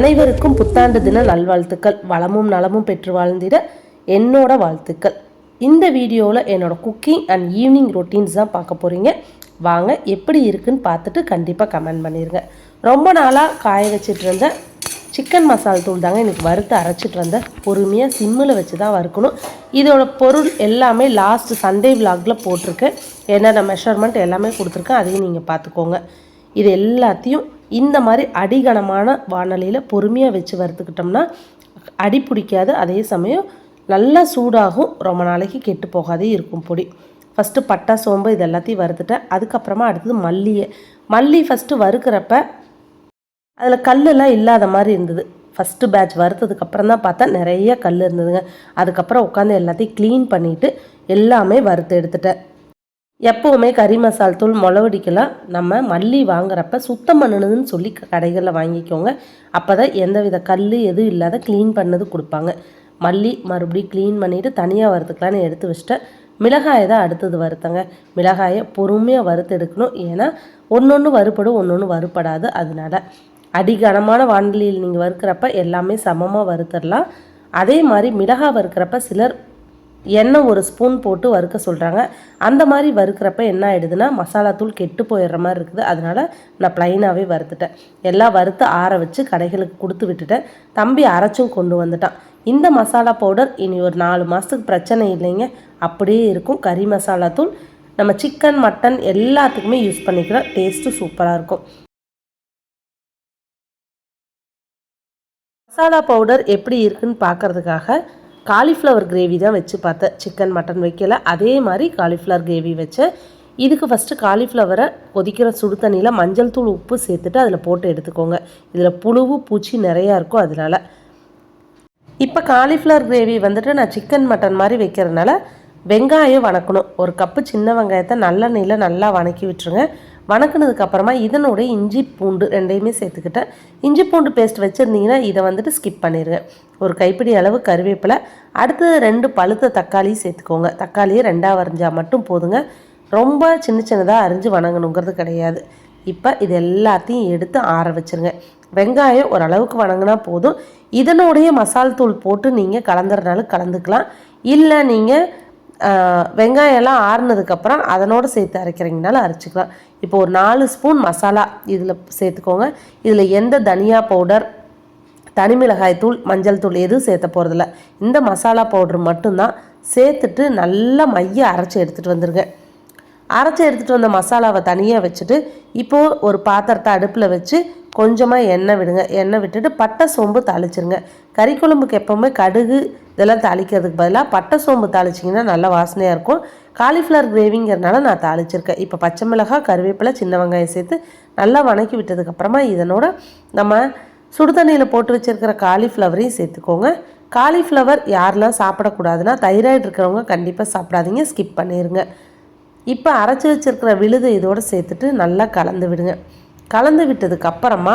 அனைவருக்கும் புத்தாண்டு தின நல்வாழ்த்துக்கள். வளமும் நலமும் பெற்று வாழ்ந்திட என்னோட வாழ்த்துக்கள். இந்த வீடியோவில் என்னோட குக்கிங் அண்ட் ஈவினிங் ரொட்டீன்ஸ் தான் பார்க்க போகிறீங்க வாங்க எப்படி இருக்குன்னு பார்த்துட்டு கண்டிப்பாக கமெண்ட் பண்ணிடுங்க ரொம்ப நாளாக காய வச்சிட்டு இருந்த சிக்கன் மசால் தூள் தாங்க எனக்கு வறுத்து அரைச்சிட்டு வந்தேன் பொறுமையாக சிம்மில் வச்சு தான் வறுக்கணும். இதோட பொருள் எல்லாமே லாஸ்ட் சண்டே விலாகில் போட்டிருக்கேன் என்னென்ன மெஷர்மெண்ட் எல்லாமே கொடுத்துருக்கேன் அதையும் நீங்கள் பார்த்துக்கோங்க. இது எல்லாத்தையும் இந்த மாதிரி அடிகனமான வானொலியில் பொறுமையாக வச்சு வறுத்துக்கிட்டோம்னா அடி பிடிக்காது. அதே சமயம் நல்லா சூடாகும். ரொம்ப நாளைக்கு கெட்டு போகாதே இருக்கும் பொடி. ஃபஸ்ட்டு பட்டா சோம்பு இது எல்லாத்தையும் வறுத்துட்டேன். அதுக்கப்புறமா அடுத்தது மல்லியை மல்லி ஃபஸ்ட்டு வறுக்கிறப்ப அதில் கல்லெல்லாம் இல்லாத மாதிரி இருந்தது. ஃபஸ்ட்டு பேட்ச் வறுத்ததுக்கப்புறம் தான் பார்த்தா நிறைய கல் இருந்ததுங்க. அதுக்கப்புறம் உட்காந்து எல்லாத்தையும் க்ளீன் பண்ணிவிட்டு எல்லாமே வறுத்து எடுத்துட்டேன். எப்போவுமே கறி மசால் தூள் முளவடிக்கலாம் நம்ம மல்லி வாங்குறப்ப சுத்தம் பண்ணுனதுன்னு சொல்லி கடைகளில் வாங்கிக்கோங்க. அப்போ தான் எந்தவித கல் எதுவும் இல்லாத க்ளீன் பண்ணது கொடுப்பாங்க. மல்லி மறுபடியும் க்ளீன் பண்ணிவிட்டு தனியாக வறுத்துக்கலான்னு எடுத்து வச்சிட்டேன். மிளகாயை தான் அடுத்தது வறுத்தங்க மிளகாயை பொறுமையாக வறுத்து எடுக்கணும் ஏன்னா ஒன்று ஒன்று வறுபடும் ஒன்று ஒன்று வறுபடாது. அதனால அடிகனமான வானிலையில் நீங்கள் வறுக்கிறப்ப எல்லாமே சமமாக வறுத்துடலாம் அதே மாதிரி மிளகாய் வறுக்கிறப்ப சிலர் எண்ணெய் ஒரு ஸ்பூன் போட்டு வறுக்க சொல்கிறாங்க அந்த மாதிரி வறுக்கிறப்ப என்ன ஆகிடுதுன்னா மசாலா தூள் கெட்டு போயிடுற மாதிரி இருக்குது. அதனால் நான் ப்ளைனாகவே வறுத்துட்டேன். எல்லாம் வறுத்து ஆற வச்சு கடைகளுக்கு கொடுத்து விட்டுட்டேன். தம்பி அரைச்சும் கொண்டு வந்துட்டான். இந்த மசாலா பவுடர் இனி ஒரு நாலு மாதத்துக்கு பிரச்சனை இல்லைங்க. அப்படியே இருக்கும். கறி மசாலா தூள் நம்ம சிக்கன் மட்டன் எல்லாத்துக்குமே யூஸ் பண்ணிக்கிறோம் டேஸ்ட்டு சூப்பராக இருக்கும். மசாலா பவுடர் எப்படி இருக்குன்னு பார்க்கறதுக்காக காலிஃப்ளவர் கிரேவி தான் வச்சு பார்த்தேன் சிக்கன் மட்டன் வைக்கல. அதே மாதிரி காலிஃப்ளவர் கிரேவி வச்சேன் இதுக்கு ஃபஸ்ட்டு காலிஃப்ளவரை கொதிக்கிற சுடு தண்ணியில் மஞ்சள் தூள் உப்பு சேர்த்துட்டு அதில் போட்டு எடுத்துக்கோங்க. இதில் புழுவு பூச்சி நிறையா இருக்கும் அதனால. இப்போ காலிஃப்ளவர் கிரேவி வந்துட்டு நான் சிக்கன் மட்டன் மாதிரி வைக்கிறதுனால வெங்காயம் வணக்கணும். ஒரு கப்பு சின்ன வெங்காயத்தை நல்லெண்ணெயில் நல்லா வணக்கி விட்டுருங்க. வணக்கினதுக்கு அப்புறமா இதனுடைய இஞ்சி பூண்டு ரெண்டையுமே சேர்த்துக்கிட்டேன். இஞ்சி பூண்டு பேஸ்ட் வச்சுருந்தீங்கன்னா இதை வந்துட்டு ஸ்கிப் பண்ணிடுங்க ஒரு கைப்பிடி அளவு கருவேப்பிலை அடுத்தது ரெண்டு பழுத்த தக்காளி சேர்த்துக்கோங்க. தக்காளியை ரெண்டாக வரைஞ்சால் மட்டும் போதுங்க. ரொம்ப சின்ன சின்னதாக அரிஞ்சு வணங்கணுங்கிறது கிடையாது. இப்போ இது எல்லாத்தையும் எடுத்து ஆற வச்சுருங்க. வெங்காயம் ஓரளவுக்கு வணங்கினா போதும். இதனுடைய மசால் தூள் போட்டு நீங்கள் கலந்துறனாலும் கலந்துக்கலாம். இல்லை நீங்கள் வெங்காயம்லாம் ஆறுனதுக்கப்புறம் அதனோடு சேர்த்து அரைக்கிறீங்கனாலும் அரைச்சிக்கலாம். இப்போ ஒரு நாலு ஸ்பூன் மசாலா இதில் சேர்த்துக்கோங்க. இதில் எந்த தனியா பவுடர் தனி மிளகாய் தூள் மஞ்சள் தூள் எதுவும் சேர்த்த போகிறதில்ல இந்த மசாலா பவுடர் மட்டும்தான். சேர்த்துட்டு நல்லா மைய அரைச்சி எடுத்துகிட்டு வந்துருங்க. அரைச்சி எடுத்துகிட்டு வந்த மசாலாவை தனியாக வச்சுட்டு இப்போது ஒரு பாத்திரத்தை அடுப்பில் வச்சு கொஞ்சமாக எண்ணெய் விடுங்க. எண்ணெய் விட்டுட்டு பட்டை சோம்பு தாளிச்சிருங்க. கறி குழம்புக்கு எப்போவுமே கடுகு இதெல்லாம் தாளிக்கிறதுக்கு பதிலாக பட்டை சோம்பு தாளிச்சிங்கன்னா நல்ல வாசனையாக இருக்கும். காலிஃப்ளவர் கிரேவிங்கிறனால நான் தாளிச்சிருக்கேன். இப்போ பச்சை மிளகாய் கருவேப்பிலை சின்ன வெங்காயம் சேர்த்து நல்லா வணக்கி விட்டதுக்கப்புறமா இதனோட நம்ம சுடு தண்ணியில் போட்டு வச்சுருக்கிற காலிஃப்ளவரையும் சேர்த்துக்கோங்க. காலிஃப்ளவர் யாரெல்லாம் சாப்பிடக்கூடாதுன்னா தைராய்டு இருக்கிறவங்க கண்டிப்பாக சாப்பிடாதீங்க. ஸ்கிப் பண்ணிடுங்க இப்போ அரைச்சி வச்சுருக்கிற விழுதை இதோடு சேர்த்துட்டு நல்லா கலந்து விடுங்க. கலந்து விட்டதுக்கப்புறமா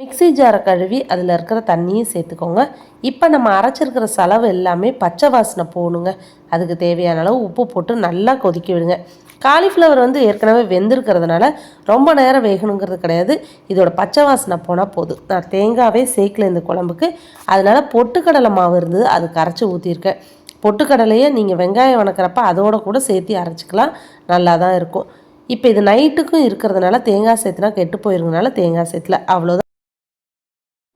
மிக்சி மிக்ஸி ஜாரை கழுவி அதில் இருக்கிற தண்ணியும் சேர்த்துக்கோங்க. இப்போ நம்ம அரைச்சிருக்கிற செலவு எல்லாமே பச்சை வாசனை போகணுங்க. அதுக்கு தேவையான அளவு உப்பு போட்டு நல்லா கொதிக்க விடுங்க. காலிஃப்ளவர் வந்து ஏற்கனவே வெந்திருக்கிறதுனால ரொம்ப நேரம் வேகணுங்கிறது கிடையாது. இதோட பச்சை வாசனை போனால் போதும். நான் தேங்காவே சேர்க்கல இந்த குழம்புக்கு. அதனால் பொட்டுக்கடலை மாவு இருந்தது அது கரைச்சி ஊற்றிருக்கேன் பொட்டுக்கடலையை நீங்கள் வெங்காயம் வணக்கிறப்ப அதோட கூட சேர்த்து அரைச்சிக்கலாம். நல்லா தான் இருக்கும். இப்போ இது நைட்டுக்கும் இருக்கிறதுனால தேங்காய் சேர்த்துனா கெட்டு போயிருங்கனால தேங்காய் சேர்த்துல அவ்வளோதான்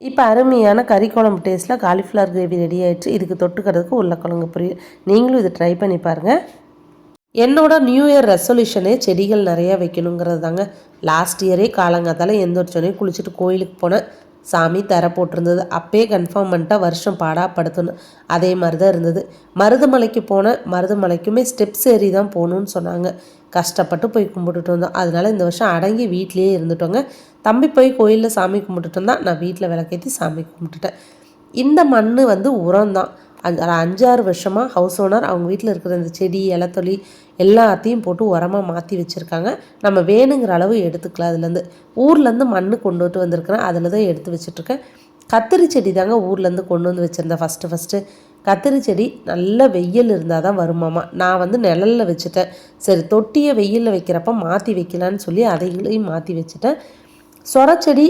இப்போ அருமையான கறி குழம்பு டேஸ்ட்டில் காலிஃப்ளவர் கிரேவி ரெடி ஆகிடுச்சு இதுக்கு தொட்டுக்கிறதுக்கு உருளைக்கிழங்கு பொரியல். நீங்களும் இது ட்ரை பண்ணி பாருங்கள் என்னோட நியூ இயர் ரெசல்யூஷனே செடிகள் நிறையா வைக்கணுங்கிறது தாங்க. லாஸ்ட் இயரே காலங்காத்தால் எந்திரிச்சோடனே குளிச்சுட்டு கோயிலுக்கு போனேன் சாமி தர போட்டிருந்தது. அப்பயே கன்ஃபார்ம் பண்ணிட்டா வருஷம் பாடாப்படுத்தணும் அதே மாதிரி தான் இருந்தது. மருதமலைக்கு போனேன் மருதமலைக்குமே ஸ்டெப்ஸ் ஏறி தான் போகணுன்னு சொன்னாங்க. கஷ்டப்பட்டு போய் கும்பிட்டுட்டு வந்தோம். அதனால இந்த வருஷம் அடங்கி வீட்லேயே இருந்துட்டோங்க. தம்பி போய் கோயிலில் சாமி கும்பிட்டுட்டு வந்தா நான் வீட்டில் விளக்கேற்றி சாமி கும்பிட்டுட்டேன். இந்த மண் வந்து உரம் தான் அஞ்சு அஞ்சாறு வருஷமாக ஹவுஸ் ஓனர் அவங்க வீட்டில் இருக்கிற இந்த செடி இலத்தொலி எல்லாத்தையும் போட்டு உரமாக மாற்றி வச்சுருக்காங்க. நம்ம வேணுங்கிற அளவு எடுத்துக்கலாம் அதுலேருந்து. ஊர்லேருந்து மண் கொண்டுட்டு வந்திருக்கிறேன். அதில் தான் எடுத்து வச்சுட்ருக்கேன் கத்திரி செடி தாங்க ஊர்லேருந்து கொண்டு வந்து வச்சுருந்தேன் ஃபஸ்ட்டு ஃபஸ்ட்டு கத்திரி செடி நல்ல வெயில் இருந்தால் தான் வருமாமா நான் வந்து நிழலில் வச்சுட்டேன். சரி தொட்டியை வெயிலில் வைக்கிறப்ப மாற்றி வைக்கலான்னு சொல்லி அதைகளையும் மாற்றி வச்சுட்டேன். சொரச்செடி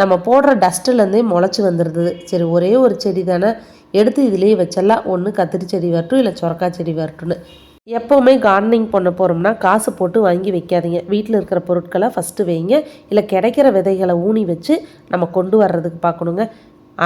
நம்ம போடுற டஸ்ட்டுலேருந்தே முளைச்சி வந்துருந்தது சரி ஒரே ஒரு செடி தானே. எடுத்து இதுலேயே வச்சிடலாம். ஒன்று கத்திரி செடி வரட்டும் இல்லை சொரக்காய் செடி வரட்டும்னு. எப்போவுமே கார்டனிங் பண்ண போகிறோம்னா காசு போட்டு வாங்கி வைக்காதீங்க. வீட்டில் இருக்கிற பொருட்களை ஃபஸ்ட்டு வைங்க. இல்லை கிடைக்கிற விதைகளை ஊனி வச்சு நம்ம கொண்டு வர்றதுக்கு பார்க்கணுங்க.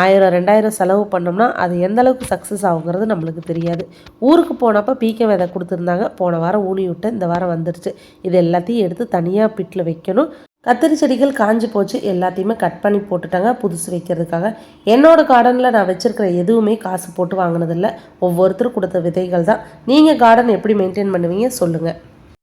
ஆயிரம் ரெண்டாயிரம் செலவு பண்ணோம்னா அது எந்த அளவுக்கு சக்ஸஸ் ஆகுங்கிறது நம்மளுக்கு தெரியாது. ஊருக்கு போனப்போ பீக்க விதை கொடுத்துருந்தாங்க. போன வாரம் ஊனி விட்டு இந்த வாரம் வந்துடுச்சு இது எல்லாத்தையும் எடுத்து தனியாக பிட்டில் வைக்கணும். கத்திரி செடிகள் காஞ்சி போச்சு. எல்லாத்தையுமே கட் பண்ணி போட்டுட்டாங்க. புதுசு வைக்கிறதுக்காக. என்னோடய கார்டனில் நான் வச்சுருக்கிற எதுவுமே காசு போட்டு வாங்கினதில்ல. ஒவ்வொருத்தரும் கொடுத்த விதைகள் தான். நீங்கள் கார்டன் எப்படி மெயின்டைன் பண்ணுவீங்க சொல்லுங்கள்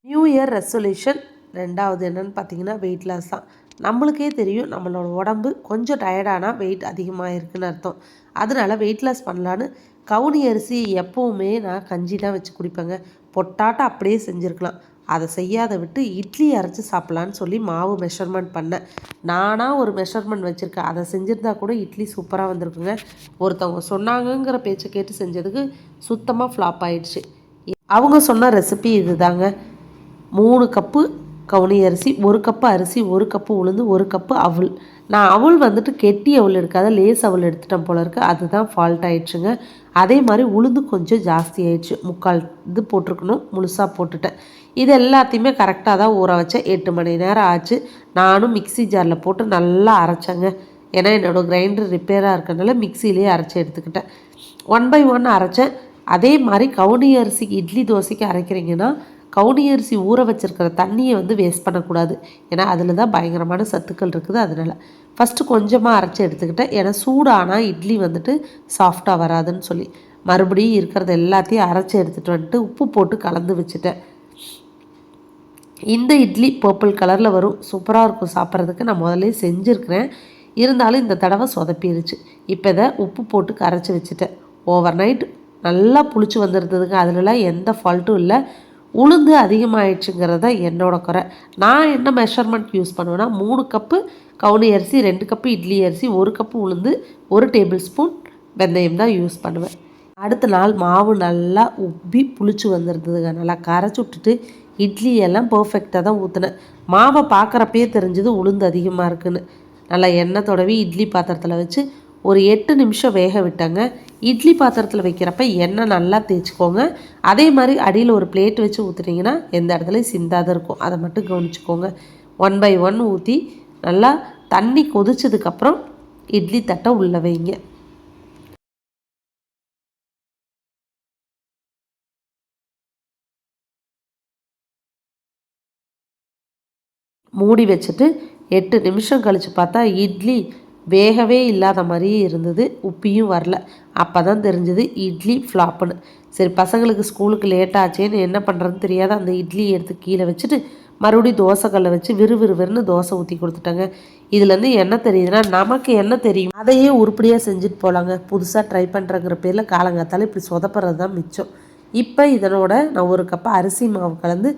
நியூ இயர் ரெசல்யூஷன் ரெண்டாவது என்னென்னு பார்த்தீங்கன்னா வெயிட் லாஸ் தான். நம்மளுக்கே தெரியும் நம்மளோட உடம்பு கொஞ்சம் டயர்டானால் வெயிட் அதிகமாக இருக்குன்னு அர்த்தம். அதனால் வெயிட் லாஸ் பண்ணலான்னு கவுனி அரிசி எப்போவுமே நான் கஞ்சி தான் வச்சு குடிப்பேங்க. பொட்டாட்டம் அப்படியே செஞ்சுருக்கலாம். அதை செய்யாத விட்டு இட்லி அரைச்சி சாப்பிட்லான்னு சொல்லி மாவு மெஷர்மெண்ட் பண்ணேன். நானாக ஒரு மெஷர்மெண்ட் வச்சுருக்கேன். அதை செஞ்சுருந்தா கூட இட்லி சூப்பராக வந்திருக்குங்க. ஒருத்தவங்க சொன்னாங்கங்கிற பேச்சை கேட்டு செஞ்சதுக்கு சுத்தமாக ஃப்ளாப் ஆயிடுச்சு. அவங்க சொன்ன ரெசிபி இது தாங்க மூணு கப்பு கவுனி அரிசி ஒரு கப்பு அரிசி ஒரு கப்பு உளுந்து ஒரு கப்பு அவள் நான் அவள் வந்துட்டு கெட்டி அவள் எடுக்காத லேஸ் அவள் எடுத்துட்டேன் போல இருக்குது அதுதான் ஃபால்ட் ஆயிடுச்சுங்க. அதே மாதிரி உளுந்து கொஞ்சம் ஜாஸ்தி ஆயிடுச்சு. முக்கால் இது போட்டிருக்கணும் முழுசாக போட்டுட்டேன். இது எல்லாத்தையுமே கரெக்டாக தான் ஊற வச்சேன். எட்டு மணி நேரம் ஆச்சு. நானும் மிக்சி ஜாரில் போட்டு நல்லா அரைச்சேங்க. ஏன்னா என்னோடய கிரைண்டர் ரிப்பேராக இருக்கனால மிக்சிலேயே அரைச்சி எடுத்துக்கிட்டேன். ஒன் பை ஒன் அரைச்சேன். அதே மாதிரி கவுனி அரிசிக்கு இட்லி தோசைக்கு அரைக்கிறீங்கன்னா கவுனி அரிசி ஊற வச்சுருக்கிற தண்ணியை வந்து வேஸ்ட் பண்ணக்கூடாது. ஏன்னா அதில் தான் பயங்கரமான சத்துக்கள் இருக்குது. அதனால் ஃபஸ்ட்டு கொஞ்சமாக அரைச்சி எடுத்துக்கிட்டேன் ஏன்னா சூடானால் இட்லி வந்துட்டு சாஃப்டாக வராதுன்னு சொல்லி. மறுபடியும் இருக்கிறது எல்லாத்தையும் அரைச்சி எடுத்துகிட்டு வந்துட்டு உப்பு போட்டு கலந்து வச்சுட்டேன். இந்த இட்லி பர்பிள் கலரில் வரும். சூப்பராக இருக்கும் சாப்பிட்றதுக்கு. நான் முதல்ல செஞ்சுருக்கிறேன். இருந்தாலும் இந்த தடவை சொதப்பிடுச்சு இப்போ இதை உப்பு போட்டு கரைச்சி வச்சுட்டேன். ஓவர் நைட் நல்லா புளிச்சு வந்துருந்ததுங்க. அதிலலாம் எந்த ஃபால்ட்டும் இல்லை. உளுந்து அதிகமாகிடுச்சுங்கிறது தான் என்னோட குறை. நான் என்ன மெஷர்மெண்ட் யூஸ் பண்ணுவேன்னா மூணு கப்பு கவுனி அரிசி ரெண்டு கப்பு இட்லி அரிசி ஒரு கப்பு உளுந்து ஒரு டேபிள் ஸ்பூன் வெந்தயம் தான் யூஸ் பண்ணுவேன். அடுத்த நாள் மாவு நல்லா உப்பி புளிச்சு வந்துருந்ததுங்க. நல்லா கரைச்சி விட்டுட்டு இட்லி எல்லாம் பர்ஃபெக்டாக தான் ஊற்றினேன் மாவை பார்க்குறப்பயே தெரிஞ்சது உளுந்து அதிகமாக இருக்குன்னு. நல்லா எண்ணெய் தொடவி இட்லி பாத்திரத்தில் வச்சு ஒரு எட்டு நிமிஷம் வேக விட்டாங்க. இட்லி பாத்திரத்தில் வைக்கிறப்ப எண்ணெய் நல்லா தேய்ச்சிக்கோங்க. அதே மாதிரி அடியில் ஒரு பிளேட் வச்சு ஊற்றுனீங்கன்னா எந்த இடத்துலையும் சிந்தாத இருக்கும். அதை மட்டும் கவனிச்சுக்கோங்க. ஒன் பை ஒன் ஊற்றி நல்லா தண்ணி கொதிச்சதுக்கப்புறம் இட்லி தட்டை உள்ளே வைங்க. மூடி வச்சுட்டு எட்டு நிமிஷம் கழித்து பார்த்தா இட்லி வேகவே இல்லாத மாதிரியே இருந்தது. உப்பியும் வரல. அப்போ தான் தெரிஞ்சது இட்லி ஃப்ளாப்புன்னு. சரி பசங்களுக்கு ஸ்கூலுக்கு லேட் ஆச்சேன்னு என்ன பண்ணுறதுன்னு தெரியாத அந்த இட்லி எடுத்து கீழே வச்சுட்டு மறுபடியும் தோசைக்கல்லை வச்சு விறுவிறுவிறுன்னு தோசை ஊற்றி கொடுத்துட்டாங்க. இதுலேருந்து என்ன தெரியுதுன்னா நமக்கு என்ன தெரியும்? அதையே உருப்படியாக செஞ்சுட்டு போகலாங்க புதுசாக ட்ரை பண்ணுறங்கிற பேரில் காலங்காத்தால் இப்படி சொதப்புறது தான் மிச்சம். இப்போ இதனோட நான் ஒரு கப்பு அரிசி மாவு கலந்து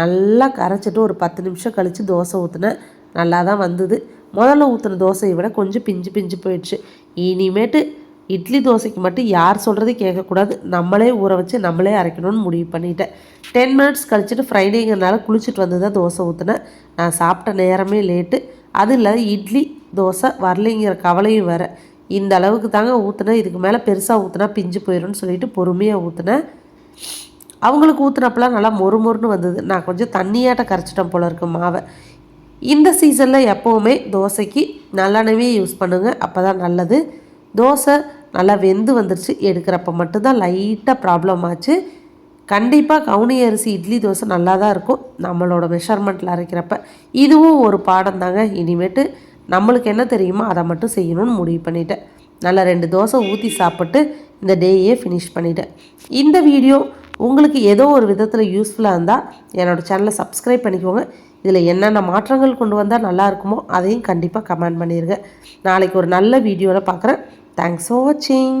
நல்லா கரைச்சிட்டு ஒரு பத்து நிமிஷம் கழித்து தோசை ஊற்றினேன் நல்லா தான் வந்தது. முதல்ல ஊற்றின தோசையை விட கொஞ்சம் பிஞ்சு பிஞ்சு போயிடுச்சு. இனிமேட்டு இட்லி தோசைக்கு மட்டும் யார் சொல்கிறதையும் கேட்கக்கூடாது. நம்மளே ஊற வச்சு நம்மளே அரைக்கணும்னு முடிவு பண்ணிட்டேன். டென் மினிட்ஸ் கழிச்சிட்டு ஃப்ரைடேங்கிறனால குளிச்சுட்டு வந்து தான் தோசை ஊற்றினேன் நான் சாப்பிட்ட நேரமே லேட்டு அது இல்லாத இட்லி தோசை வரலைங்கிற கவலையும் வேறு. இந்த அளவுக்கு தாங்க ஊற்றுனேன் இதுக்கு மேலே பெருசாக ஊற்றுனா பிஞ்சு போயிடும்னு சொல்லிட்டு பொறுமையாக ஊற்றுனேன் அவங்களுக்கு ஊற்றுனப்பெல்லாம் நல்லா மொறு மொறுன்னு வந்தது. நான் கொஞ்சம் தண்ணியாட்ட கரைச்சிட்டேன் போல இருக்கு மாவை. இந்த சீசனில் எப்போவுமே தோசைக்கு நல்லெண்ணவே யூஸ் பண்ணுங்கள் அப்போ தான் நல்லது. தோசை நல்லா வெந்து வந்துருச்சு. எடுக்கிறப்ப மட்டும்தான் லைட்டாக ப்ராப்ளம் ஆச்சு. கண்டிப்பாக கவுனி அரிசி இட்லி தோசை நல்லா தான் இருக்கும். நம்மளோட மெஷர்மெண்ட்டில் அரைக்கிறப்ப. இதுவும் ஒரு பாடம் தாங்க இனிமேட்டு நம்மளுக்கு என்ன தெரியுமோ அதை மட்டும் செய்யணும்னு முடிவு பண்ணிட்டேன். நல்லா ரெண்டு தோசை ஊற்றி சாப்பிட்டு இந்த டேயே ஃபினிஷ் பண்ணிட்டேன். இந்த வீடியோ உங்களுக்கு ஏதோ ஒரு விதத்தில் யூஸ்ஃபுல்லாக இருந்தால் என்னோடய சேனலை சப்ஸ்கிரைப் பண்ணிக்கோங்க. இதில் என்னென்ன மாற்றங்கள் கொண்டு வந்தால் நல்லா இருக்குமோ அதையும் கண்டிப்பாக கமெண்ட் பண்ணிடுங்க நாளைக்கு ஒரு நல்ல வீடியோவில் பார்க்குறேன். தேங்க்ஸ் ஃபார் வாட்சிங்